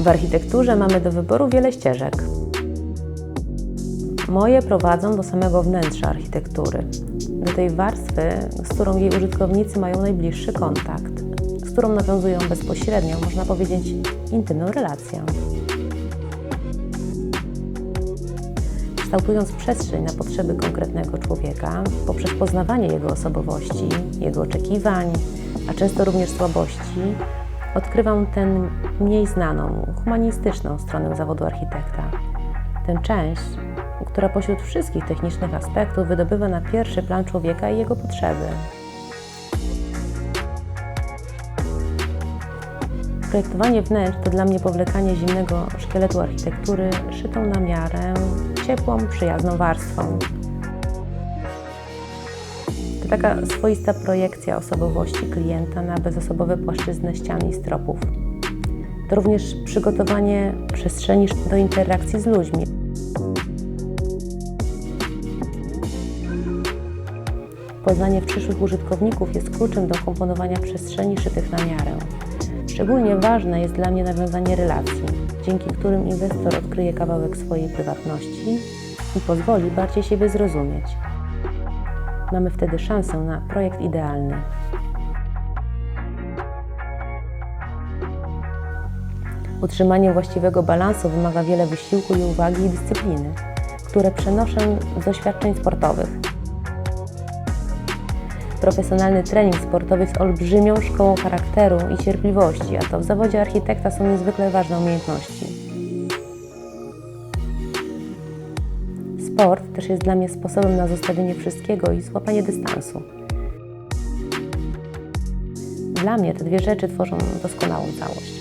W architekturze mamy do wyboru wiele ścieżek. Moje prowadzą do samego wnętrza architektury, do tej warstwy, z którą jej użytkownicy mają najbliższy kontakt, z którą nawiązują bezpośrednią, można powiedzieć, intymną relację. Kształtując przestrzeń na potrzeby konkretnego człowieka, poprzez poznawanie jego osobowości, jego oczekiwań, a często również słabości, odkrywam tę mniej znaną, humanistyczną stronę zawodu architekta. Tę część, która pośród wszystkich technicznych aspektów wydobywa na pierwszy plan człowieka i jego potrzeby. Projektowanie wnętrz to dla mnie powlekanie zimnego szkieletu architektury szytą na miarę, ciepłą, przyjazną warstwą. Taka swoista projekcja osobowości klienta na bezosobowe płaszczyzny ścian i stropów. To również przygotowanie przestrzeni do interakcji z ludźmi. Poznanie przyszłych użytkowników jest kluczem do komponowania przestrzeni szytych na miarę. Szczególnie ważne jest dla mnie nawiązanie relacji, dzięki którym inwestor odkryje kawałek swojej prywatności i pozwoli bardziej siebie zrozumieć. Mamy wtedy szansę na projekt idealny. Utrzymanie właściwego balansu wymaga wiele wysiłku i uwagi i dyscypliny, które przenoszę z doświadczeń sportowych. Profesjonalny trening sportowy jest olbrzymią szkołą charakteru i cierpliwości, a to w zawodzie architekta są niezwykle ważne umiejętności. Sport też jest dla mnie sposobem na zostawienie wszystkiego i złapanie dystansu. Dla mnie te dwie rzeczy tworzą doskonałą całość.